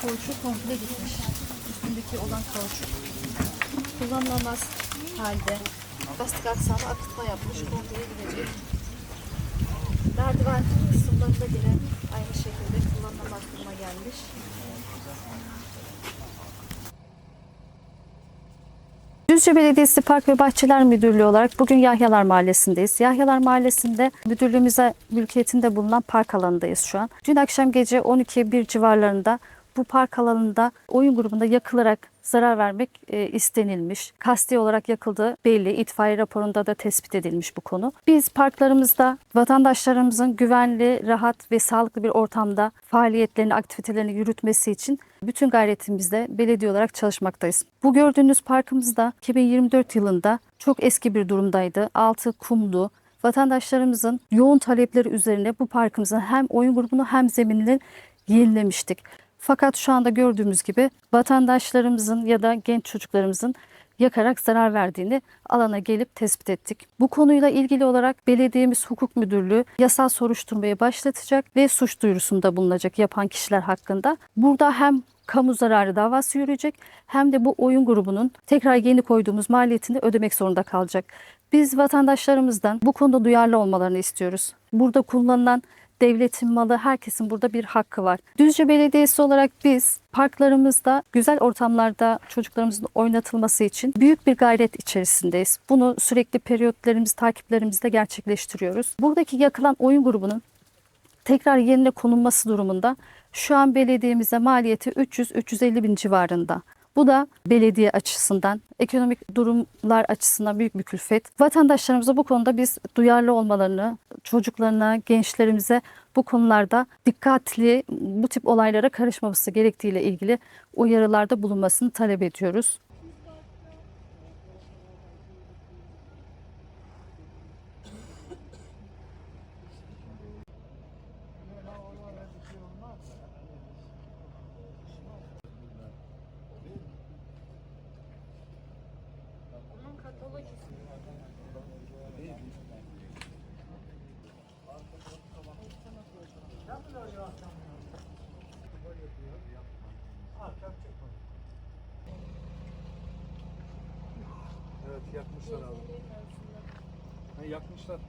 kauçuk komple gitmiş. Üstündeki olan kauçuk. Kullanılamaz halde. Lastik aksamı akıtma yapmış. Komple gidecek. Merdiven kısımlarında gelen aynı şekilde kullanılamaz duruma gelmiş. Düzce Belediyesi Park ve Bahçeler Müdürlüğü olarak bugün Yahyalar Mahallesi'ndeyiz. Yahyalar Mahallesi'nde müdürlüğümüze mülkiyetinde bulunan park alanındayız şu an. Dün akşam gece 12'ye 1 civarlarında bu park alanında oyun grubunda yakılarak zarar vermek e, istenilmiş. Kasti olarak yakıldığı belli. İtfaiye raporunda da tespit edilmiş bu konu. Biz parklarımızda vatandaşlarımızın güvenli, rahat ve sağlıklı bir ortamda faaliyetlerini, aktivitelerini yürütmesi için bütün gayretimizle belediye olarak çalışmaktayız. Bu gördüğünüz parkımızda 2024 yılında çok eski bir durumdaydı. Altı kumlu, vatandaşlarımızın yoğun talepleri üzerine bu parkımızın hem oyun grubunu hem zeminini yenilemiştik. Fakat şu anda gördüğümüz gibi vatandaşlarımızın ya da genç çocuklarımızın yakarak zarar verdiğini alana gelip tespit ettik. Bu konuyla ilgili olarak belediyemiz hukuk müdürlüğü yasal soruşturmayı başlatacak ve suç duyurusunda bulunacak yapan kişiler hakkında. Burada hem kamu zararı davası yürüyecek hem de bu oyun grubunun tekrar yeni koyduğumuz maliyetini ödemek zorunda kalacak. Biz vatandaşlarımızdan bu konuda duyarlı olmalarını istiyoruz. Burada kullanılan devletin malı, herkesin burada bir hakkı var. Düzce Belediyesi olarak biz parklarımızda güzel ortamlarda çocuklarımızın oynatılması için büyük bir gayret içerisindeyiz. Bunu sürekli periyotlarımız, takiplerimizde gerçekleştiriyoruz. Buradaki yakılan oyun grubunun tekrar yerine konulması durumunda şu an belediyemize maliyeti 300-350 bin civarında. Bu da belediye açısından, ekonomik durumlar açısından büyük bir külfet. Vatandaşlarımıza bu konuda biz duyarlı olmalarını, çocuklarına, gençlerimize bu konularda dikkatli, bu tip olaylara karışmaması gerektiğiyle ilgili uyarılarda bulunmasını talep ediyoruz. Evet yakmışlar abi. Ha, yakmışlar.